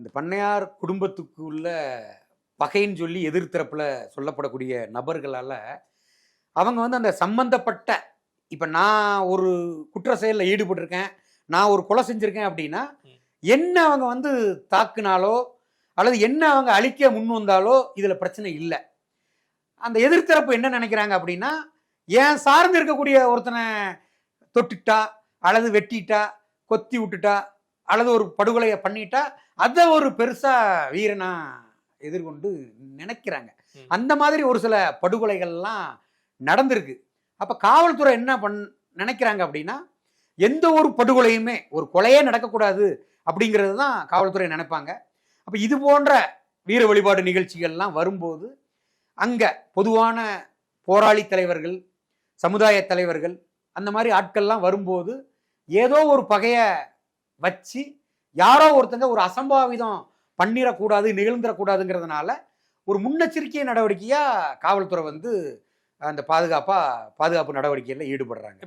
இந்த பண்ணையார் குடும்பத்துக்கு உள்ள பகைன்னு சொல்லி எதிர்த்தரப்புல சொல்லப்படக்கூடிய நபர்களால் அவங்க வந்து அந்த சம்பந்தப்பட்ட இப்போ நான் ஒரு குற்ற செயலில் ஈடுபட்டிருக்கேன் நான் ஒரு கொலை செஞ்சுருக்கேன் அப்படின்னா. என்ன அவங்க வந்து தாக்குனாலோ அல்லது என்ன அவங்க அழிக்க முன் வந்தாலோ இதில் பிரச்சனை இல்லை அந்த எதிர்த்தரப்பு என்ன நினைக்கிறாங்க அப்படின்னா ஏன் சார்ந்து இருக்கக்கூடிய ஒருத்தனை தொட்டுட்டா அல்லது வெட்டிட்டா கொத்தி விட்டுட்டா அல்லது ஒரு படுகொலையை பண்ணிட்டா அதை ஒரு பெருசா வீரனா எதிர்கொண்டு நினைக்கிறாங்க. அந்த மாதிரி ஒரு சில படுகொலைகள்லாம் நடந்திருக்கு. அப்ப காவல்துறை என்ன பண் நினைக்கிறாங்க அப்படின்னா எந்த ஒரு படுகொலையுமே ஒரு கொலையே நடக்கக்கூடாது அப்படிங்கிறது தான் காவல்துறை நினைப்பாங்க. அப்ப இது போன்ற வீர வழிபாடு நிகழ்ச்சிகள்லாம் வரும்போது அங்க பொதுவான போராளி தலைவர்கள் சமுதாய தலைவர்கள் அந்த மாதிரி ஆட்கள்லாம் வரும்போது ஏதோ ஒரு பகையை வச்சு யாரோ ஒருத்தங்க ஒரு அசம்பாவிதம் பண்ணிடக்கூடாது நிகழ்ந்துடக்கூடாதுங்கிறதுனால ஒரு முன்னெச்சரிக்கை நடவடிக்கையாக காவல்துறை வந்து அந்த பாதுகாப்பாக பாதுகாப்பு நடவடிக்கையில் ஈடுபடுறாங்க.